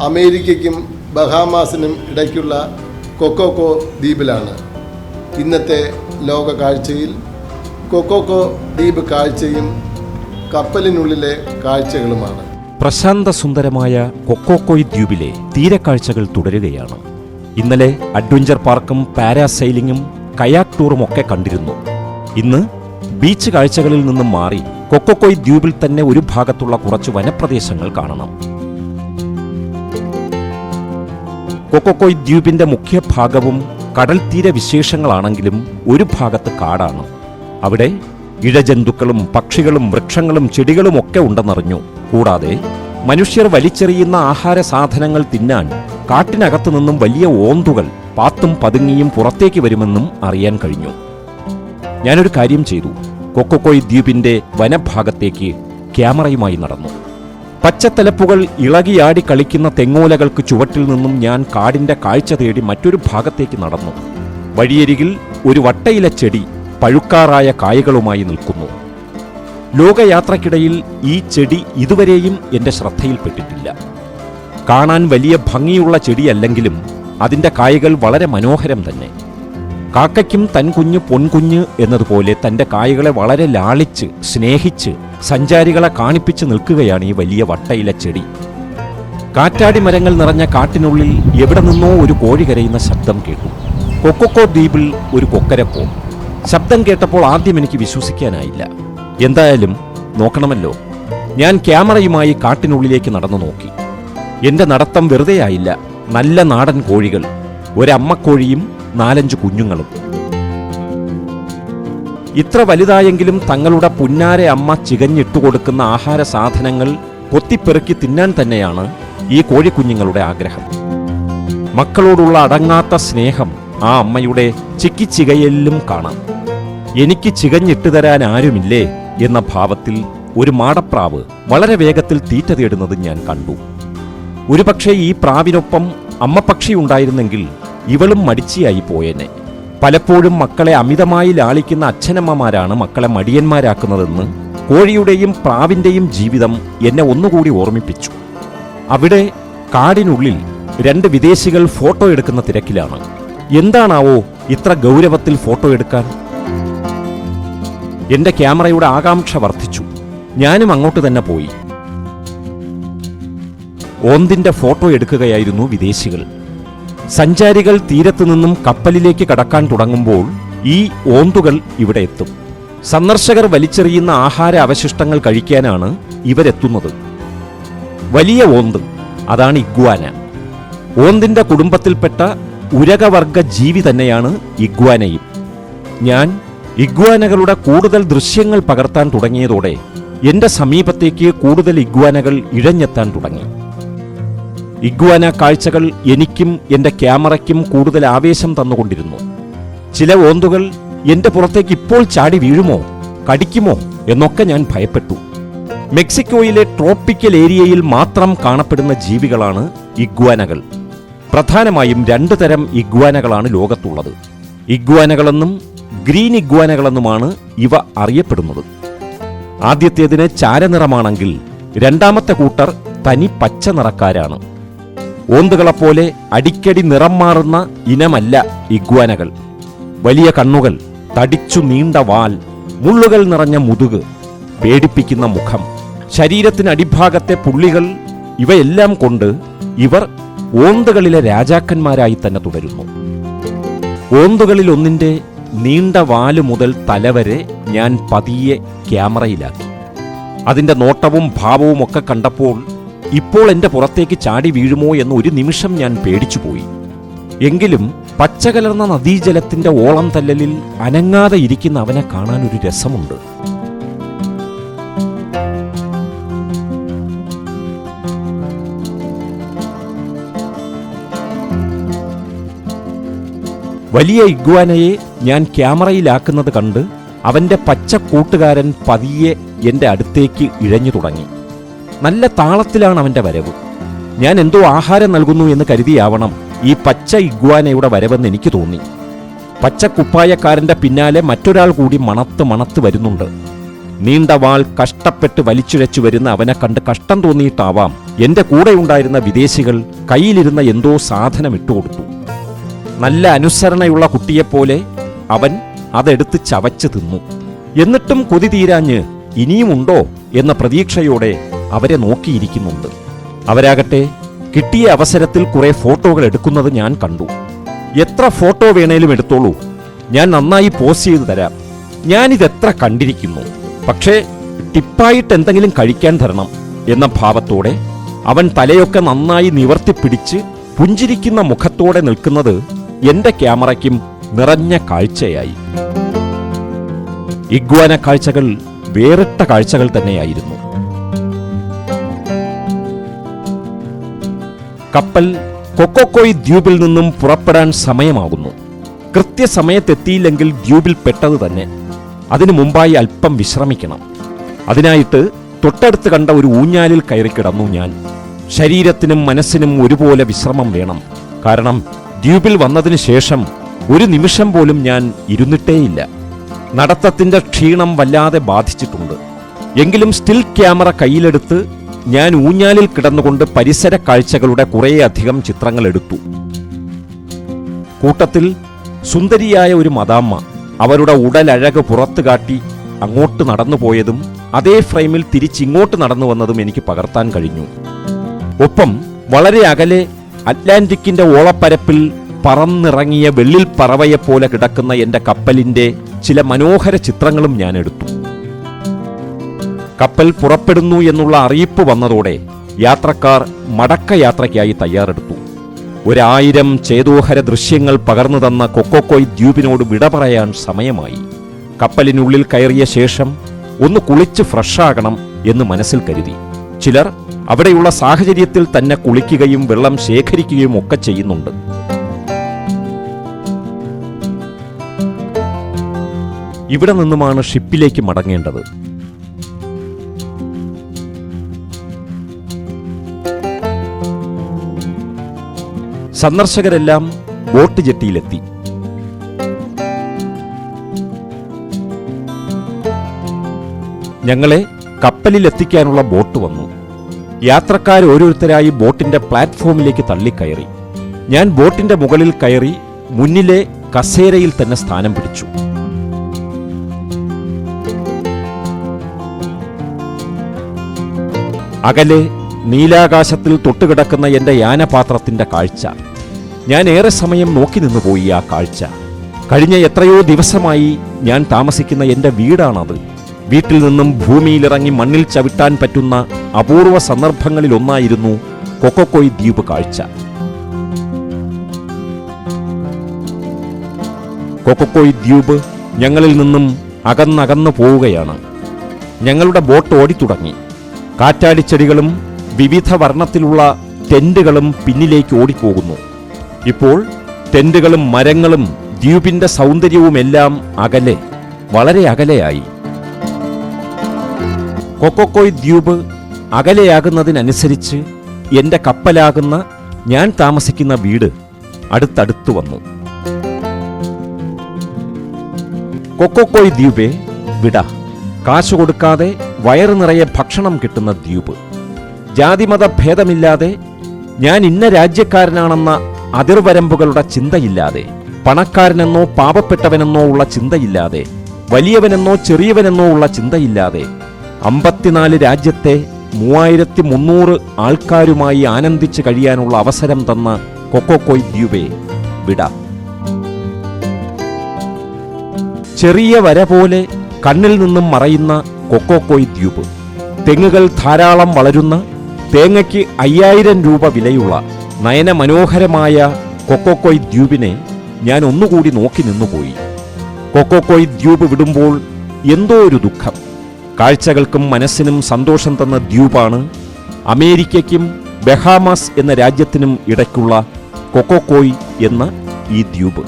അമേരിക്കയ്ക്കും ബഹാമാസിനും ഇടയ്ക്കുള്ള കൊക്കോക്കോ ദ്വീപിലാണ്. ഇന്നത്തെ ലോക കാഴ്ചയിൽ കൊക്കോക്കോ ദ്വീപ് കാഴ്ചയും കപ്പലിനുള്ളിലെ കാഴ്ചകളുമാണ്. പ്രശാന്ത സുന്ദരമായ കൊക്കോക്കോയ് ദ്വീപിലെ തീരക്കാഴ്ചകൾ തുടരുകയാണ്. ഇന്നലെ അഡ്വഞ്ചർ പാർക്കും പാരാസൈലിങ്ങും കയാക്ക് ടൂറും ഒക്കെ കണ്ടിരുന്നു. ഇന്ന് ബീച്ച് കാഴ്ചകളിൽ നിന്നും മാറി കൊക്കോക്കോയ് ദ്വീപിൽ തന്നെ ഒരു ഭാഗത്തുള്ള കുറച്ച് വനപ്രദേശങ്ങൾ കാണണം. കൊക്കോക്കോയ് ദ്വീപിന്റെ മുഖ്യ ഭാഗവും കടൽ തീര വിശേഷങ്ങളാണെങ്കിലും ഒരു ഭാഗത്ത് കാടാണ്. അവിടെ ഇഴജന്തുക്കളും പക്ഷികളും വൃക്ഷങ്ങളും ചെടികളും ഒക്കെ ഉണ്ടെന്നറിഞ്ഞു. കൂടാതെ മനുഷ്യർ വലിച്ചെറിയുന്ന ആഹാര സാധനങ്ങൾ തിന്നാൻ കാട്ടിനകത്തു നിന്നും വലിയ ഓന്തുകൾ പാത്തും പതുങ്ങിയും പുറത്തേക്ക് വരുമെന്നും അറിയാൻ കഴിഞ്ഞു. ഞാനൊരു കാര്യം ചെയ്തു. കൊക്കോക്കോയ് ദ്വീപിന്റെ വനഭാഗത്തേക്ക് ക്യാമറയുമായി നടന്നു. പച്ചത്തലപ്പുകൾ ഇളകിയാടി കളിക്കുന്ന തെങ്ങോലകൾക്ക് ചുവട്ടിൽ നിന്നും ഞാൻ കാടിന്റെ കാഴ്ച തേടി മറ്റൊരു ഭാഗത്തേക്ക് നടന്നു. വഴിയരികിൽ ഒരു വട്ടയില ചെടി പഴുക്കാറായ കായകളുമായി നിൽക്കുന്നു. ലോകയാത്രക്കിടയിൽ ഈ ചെടി ഇതുവരെയും എന്റെ ശ്രദ്ധയിൽപ്പെട്ടിട്ടില്ല കാണാൻ വലിയ ഭംഗിയുള്ള ചെടിയല്ലെങ്കിലും അതിന്റെ കായകൾ വളരെ മനോഹരം തന്നെ. കാക്കയ്ക്കും തൻ കുഞ്ഞ് പൊൻകുഞ്ഞ് എന്നതുപോലെ തന്റെ കായകളെ വളരെ ലാളിച്ച് സ്നേഹിച്ച് സഞ്ചാരികളെ കാണിപ്പിച്ച് നിൽക്കുകയാണ് ഈ വലിയ വട്ടയില ചെടി. കാറ്റാടി മരങ്ങൾ നിറഞ്ഞ കാട്ടിനുള്ളിൽ എവിടെ നിന്നോ ഒരു കോഴി കരയുന്ന ശബ്ദം കേട്ടു. കൊക്കോക്കോ ദ്വീപിൽ ഒരു കൊക്കരപ്പോ. ശബ്ദം കേട്ടപ്പോൾ ആദ്യം എനിക്ക് വിശ്വസിക്കാനായില്ല. എന്തായാലും നോക്കണമല്ലോ. ഞാൻ ക്യാമറയുമായി കാട്ടിനുള്ളിലേക്ക് നടന്നു നോക്കി. എന്റെ നടത്തം വെറുതെയായില്ല. നല്ല നാടൻ കോഴികൾ. ഒരമ്മക്കോഴിയും നാലഞ്ച് കുഞ്ഞുങ്ങളും. ഇത്ര വലുതായെങ്കിലും തങ്ങളുടെ പുന്നാരെ അമ്മ ചികഞ്ഞിട്ടു കൊടുക്കുന്ന ആഹാര സാധനങ്ങൾ കൊത്തിപ്പെറുക്കി തിന്നാൻ തന്നെയാണ് ഈ കോഴിക്കുഞ്ഞുങ്ങളുടെ ആഗ്രഹം. മക്കളോടുള്ള അടങ്ങാത്ത സ്നേഹം ആ അമ്മയുടെ ചിക്കിച്ചികയിലും കാണാം. എനിക്ക് ചികഞ്ഞിട്ട് തരാൻ ആരുമില്ലേ എന്ന ഭാവത്തിൽ ഒരു മാടപ്രാവ് വളരെ വേഗത്തിൽ തീറ്റ തേടുന്നത് ഞാൻ കണ്ടു. ഒരുപക്ഷെ ഈ പ്രാവിനൊപ്പം അമ്മപ്പക്ഷി ഉണ്ടായിരുന്നെങ്കിൽ ഇവളും മടിച്ചിയായി പോയേനെ. പലപ്പോഴും മക്കളെ അമിതമായി ലാളിക്കുന്ന അച്ഛനമ്മമാരാണ് മക്കളെ മടിയന്മാരാക്കുന്നതെന്ന് കോഴിയുടെയും പ്രാവിന്റെയും ജീവിതം എന്നെ ഒന്നുകൂടി ഓർമ്മിപ്പിച്ചു. അവിടെ കാടിനുള്ളിൽ രണ്ട് വിദേശികൾ ഫോട്ടോ എടുക്കുന്ന തിരക്കിലാണ്. എന്താണാവോ ഇത്ര ഗൗരവത്തിൽ ഫോട്ടോ എടുക്കാൻ? എന്റെ ക്യാമറയുടെ ആകാംക്ഷ വർദ്ധിച്ചു. ഞാനും അങ്ങോട്ട് തന്നെ പോയി. ഓന്തിന്റെ ഫോട്ടോ എടുക്കുകയായിരുന്നു വിദേശികൾ. സഞ്ചാരികൾ തീരത്തു നിന്നും കപ്പലിലേക്ക് കടക്കാൻ തുടങ്ങുമ്പോൾ ഈ ഓന്തുകൾ ഇവിടെ എത്തും. സന്ദർശകർ വലിച്ചെറിയുന്ന ആഹാര അവശിഷ്ടങ്ങൾ കഴിക്കാനാണ് ഇവരെത്തുന്നത്. വലിയ ഓന്ത് അതാണ് ഇഗ്വാന. ഓന്തിന്റെ കുടുംബത്തിൽപ്പെട്ട ഉരകവർഗ ജീവി തന്നെയാണ് ഇഗ്വാനയും. ഞാൻ ഇഗ്വാനകളുടെ കൂടുതൽ ദൃശ്യങ്ങൾ പകർത്താൻ തുടങ്ങിയതോടെ എന്റെ സമീപത്തേക്ക് കൂടുതൽ ഇഗ്വാനകൾ ഇഴഞ്ഞെത്താൻ തുടങ്ങി. ഇഗ്വാന കാഴ്ചകൾ എനിക്കും എന്റെ ക്യാമറയ്ക്കും കൂടുതൽ ആവേശം തന്നുകൊണ്ടിരുന്നു. ചില ഓന്തുകൾ എന്റെ പുറത്തേക്ക് ഇപ്പോൾ ചാടി വീഴുമോ കടിക്കുമോ എന്നൊക്കെ ഞാൻ ഭയപ്പെട്ടു. മെക്സിക്കോയിലെ ട്രോപ്പിക്കൽ ഏരിയയിൽ മാത്രം കാണപ്പെടുന്ന ജീവികളാണ് ഇഗ്വാനകൾ. പ്രധാനമായും രണ്ടു തരം ഇഗ്വാനകളാണ് ലോകത്തുള്ളത്. ഇഗ്വാനകളെന്നും ഗ്രീൻ ഇഗ്വാനകളെന്നുമാണ് ഇവ അറിയപ്പെടുന്നത്. ആദ്യത്തേതിന് ചാരനിറമാണെങ്കിൽ രണ്ടാമത്തെ കൂട്ടർ തനി പച്ച നിറക്കാരാണ്. ഓന്തുകളെപ്പോലെ അടിക്കടി നിറം മാറുന്ന ഇനമല്ല ഇഗ്വാനകൾ. വലിയ കണ്ണുകൾ തടിച്ചു നീണ്ട വാൽ മുള്ളുകൾ നിറഞ്ഞ മുതുക് പേടിപ്പിക്കുന്ന മുഖം. ശരീരത്തിന് അടിഭാഗത്തെ പുള്ളികൾ ഇവയെല്ലാം കൊണ്ട് ഇവർ ഓന്തുകളിലെ രാജാക്കന്മാരായി തന്നെ തുടരുന്നു. ഓന്തുകളിൽ ഒന്നിന്റെ നീണ്ട വാൽ മുതൽ തലവരെ ഞാൻ പതിയെ ക്യാമറയിലാക്കി. അതിന്റെ നോട്ടവും ഭാവവും ഒക്കെ കണ്ടപ്പോൾ ഇപ്പോൾ എന്റെ പുറത്തേക്ക് ചാടി വീഴുമോ എന്ന് ഒരു നിമിഷം ഞാൻ പേടിച്ചുപോയി. എങ്കിലും പച്ചകലർന്ന നദീജലത്തിന്റെ ഓളം തല്ലലിൽ അനങ്ങാതെ ഇരിക്കുന്ന അവനെ കാണാൻ ഒരു രസമുണ്ട്. വലിയ ഇഗ്വാനയെ ഞാൻ ക്യാമറയിലാക്കുന്നത് കണ്ട് അവന്റെ പച്ച കൂട്ടുകാരൻ പതിയെ എന്റെ അടുത്തേക്ക് ഇഴഞ്ഞു തുടങ്ങി. നല്ല താളത്തിലാണ് അവന്റെ വരവ്. ഞാൻ എന്തോ ആഹാരം നൽകുന്നു എന്ന് കരുതിയാവണം ഈ പച്ച ഇഗ്വാനയുടെ വരവെന്ന് എനിക്ക് തോന്നി. പച്ച കുപ്പായക്കാരന്റെ പിന്നാലെ മറ്റൊരാൾ കൂടി മണത്ത് മണത്ത് വരുന്നുണ്ട്. നീണ്ട വാൾ കഷ്ടപ്പെട്ട് വലിച്ചുഴച്ചു വരുന്ന അവനെ കണ്ട് കഷ്ടം തോന്നിയിട്ടാവാം കൂടെ കൂടെയുണ്ടായിരുന്ന വിദേശികൾ കയ്യിലിരുന്ന എന്തോ സാധനം ഇട്ടുകൊടുത്തു നല്ല അനുസരണയുള്ള കുട്ടിയെപ്പോലെ അവൻ അതെടുത്ത് ചവച്ച് തിന്നു. എന്നിട്ടും കൊതി തീരാഞ്ഞ് ഇനിയുമുണ്ടോ എന്ന പ്രതീക്ഷയോടെ അവരെ നോക്കിയിരിക്കുന്നുണ്ട്. അവരാകട്ടെ കിട്ടിയ അവസരത്തിൽ കുറെ ഫോട്ടോകൾ എടുക്കുന്നത് ഞാൻ കണ്ടു. എത്ര ഫോട്ടോ വേണേലും എടുത്തോളൂ. ഞാൻ നന്നായി പോസ്റ്റ് ചെയ്തു തരാം. ഞാനിതെത്ര കണ്ടിരിക്കുന്നു. പക്ഷേ ടിപ്പായിട്ട് എന്തെങ്കിലും കഴിക്കാൻ തരണം എന്ന ഭാവത്തോടെ അവൻ തലയൊക്കെ നന്നായി നിവർത്തിപ്പിടിച്ച് പുഞ്ചിരിക്കുന്ന മുഖത്തോടെ നിൽക്കുന്നത് എന്റെ ക്യാമറയ്ക്കും നിറഞ്ഞ കാഴ്ചയായി. ഇഗ്വാന കാഴ്ചകൾ വേറിട്ട കാഴ്ചകൾ തന്നെയായിരുന്നു. കപ്പൽ കൊക്കോക്കോയ് ദ്വീപിൽ നിന്നും പുറപ്പെടാൻ സമയമാകുന്നു. കൃത്യസമയത്തെത്തിയില്ലെങ്കിൽ ദ്വീപിൽ പെട്ടത് തന്നെ. അതിനു മുമ്പായി അല്പം വിശ്രമിക്കണം. അതിനായിട്ട് തൊട്ടടുത്ത് കണ്ട ഒരു ഊഞ്ഞാലിൽ കയറി കിടന്നു ഞാൻ. ശരീരത്തിനും മനസ്സിനും ഒരുപോലെ വിശ്രമം വേണം. കാരണം ദ്വീപിൽ വന്നതിന് ശേഷം ഒരു നിമിഷം പോലും ഞാൻ ഇരുന്നിട്ടേയില്ല. നടത്തത്തിന്റെ ക്ഷീണം വല്ലാതെ ബാധിച്ചിട്ടുണ്ട്. എങ്കിലും സ്റ്റിൽ ക്യാമറ കയ്യിലെടുത്ത് ഞാൻ ഊഞ്ഞാലിൽ കിടന്നുകൊണ്ട് പരിസര കാഴ്ചകളുടെ കുറേയധികം ചിത്രങ്ങൾ എടുത്തു. കൂട്ടത്തിൽ സുന്ദരിയായ ഒരു മദാമ്മ അവരുടെ ഉടലഴക് പുറത്തു കാട്ടി അങ്ങോട്ട് നടന്നു പോയതും അതേ ഫ്രെയിമിൽ തിരിച്ചിങ്ങോട്ട് നടന്നു വന്നതും എനിക്ക് പകർത്താൻ കഴിഞ്ഞു. ഒപ്പം വളരെ അകലെ അറ്റ്ലാന്റിക്കിന്റെ ഓളപ്പരപ്പിൽ പറന്നിറങ്ങിയ വെള്ളിൽ പറവയെപ്പോലെ കിടക്കുന്ന എന്റെ കപ്പലിന്റെ ചില മനോഹര ചിത്രങ്ങളും ഞാൻ എടുത്തു. കപ്പൽ പുറപ്പെടുന്നു എന്നുള്ള അറിയിപ്പ് വന്നതോടെ യാത്രക്കാർ മടക്കയാത്രയ്ക്കായി തയ്യാറെടുത്തു. ഒരായിരം ചേതോഹര ദൃശ്യങ്ങൾ പകർന്നു തന്ന കൊക്കോക്കോയ് ദ്വീപിനോട് വിട പറയാൻ സമയമായി. കപ്പലിനുള്ളിൽ കയറിയ ശേഷം ഒന്ന് കുളിച്ച് ഫ്രഷാകണം എന്ന് മനസ്സിൽ കരുതി. ചിലർ അവിടെയുള്ള സാഹചര്യത്തിൽ തന്നെ കുളിക്കുകയും വെള്ളം ശേഖരിക്കുകയും ഒക്കെ ചെയ്യുന്നുണ്ട്. ഇവിടെ നിന്നുമാണ് ഷിപ്പിലേക്ക് മടങ്ങേണ്ടത്. സന്ദർശകരെല്ലാം ബോട്ട് ജെട്ടിയിലെത്തി. ഞങ്ങളെ കപ്പലിലെത്തിക്കാനുള്ള ബോട്ട് വന്നു. യാത്രക്കാർ ഓരോരുത്തരായി ബോട്ടിന്റെ പ്ലാറ്റ്ഫോമിലേക്ക് തള്ളിക്കയറി. ഞാൻ ബോട്ടിന്റെ മുകളിൽ കയറി മുന്നിലെ കസേരയിൽ തന്നെ സ്ഥാനം പിടിച്ചു. അകലെ നീലാകാശത്തിൽ തൊട്ടുകിടക്കുന്ന എന്റെ യാനപാത്രത്തിന്റെ കാഴ്ച. ഞാൻ ഏറെ സമയം നോക്കി നിന്നുപോയി ആ കാഴ്ച. കഴിഞ്ഞ എത്രയോ ദിവസമായി ഞാൻ താമസിക്കുന്ന എന്റെ വീടാണത്. വീട്ടിൽ നിന്നും ഭൂമിയിലിറങ്ങി മണ്ണിൽ ചവിട്ടാൻ പറ്റുന്ന അപൂർവ സന്ദർഭങ്ങളിലൊന്നായിരുന്നു കൊക്കോക്കോയ് ദ്വീപ് കാഴ്ച. കൊക്കോക്കോയ് ദ്വീപ് ഞങ്ങളിൽ നിന്നും അകന്നകന്നു പോവുകയാണ്. ഞങ്ങളുടെ ബോട്ട് ഓടിത്തുടങ്ങി. കാറ്റാടിച്ചെടികളും വിവിധ വർണത്തിലുള്ള ടെന്റുകളും പിന്നിലേക്ക് ഓടിപ്പോകുന്നു. ഇപ്പോൾ ടെന്റുകളും മരങ്ങളും ദ്വീപിന്റെ സൗന്ദര്യവുമെല്ലാം അകലെ വളരെ അകലെയായി. കൊക്കോക്കോയ് ദ്വീപ് അകലെയാകുന്നതിനനുസരിച്ച് എന്റെ കപ്പലാകുന്ന ഞാൻ താമസിക്കുന്ന വീട് അടുത്തടുത്തു വന്നു. കൊക്കോക്കോയ് ദ്വീപെ വിട. കാശ് കൊടുക്കാതെ വയറു നിറയെ ഭക്ഷണം കിട്ടുന്ന ദ്വീപ്. ജാതിമത ഭേദമില്ലാതെ ഞാൻ ഇന്ന രാജ്യക്കാരനാണെന്ന അതിർവരമ്പുകളുടെ ചിന്തയില്ലാതെ പണക്കാരനെന്നോ പാപപ്പെട്ടവനെന്നോ ഉള്ള ചിന്തയില്ലാതെ വലിയവനെന്നോ ചെറിയവനെന്നോ ഉള്ള ചിന്തയില്ലാതെ അമ്പത്തിനാല് രാജ്യത്തെ മൂവായിരത്തി മുന്നൂറ് ആൾക്കാരുമായി ആനന്ദിച്ചു കഴിയാനുള്ള അവസരം തന്ന കൊക്കോക്കോയ് ദ്വീപെ വിട. ചെറിയ വര പോലെ കണ്ണിൽ നിന്നും മറയുന്ന കൊക്കോക്കോയ് ദ്വീപ് തെങ്ങുകൾ ധാരാളം വളരുന്ന തേങ്ങയ്ക്ക് അയ്യായിരം രൂപ വിലയുള്ള നയനമനോഹരമായ കൊക്കോക്കോയ് ദ്വീപിനെ ഞാൻ ഒന്നുകൂടി നോക്കി നിന്നുപോയി. കൊക്കോക്കോയ് ദ്വീപ് വിടുമ്പോൾ എന്തോ ഒരു ദുഃഖം. കാഴ്ചകൾക്കും മനസ്സിനും സന്തോഷം തന്ന ദ്വീപാണ് അമേരിക്കയ്ക്കും ബഹാമാസ് എന്ന രാജ്യത്തിനും ഇടയ്ക്കുള്ള കൊക്കോക്കോയ് എന്ന ഈ ദ്വീപ്.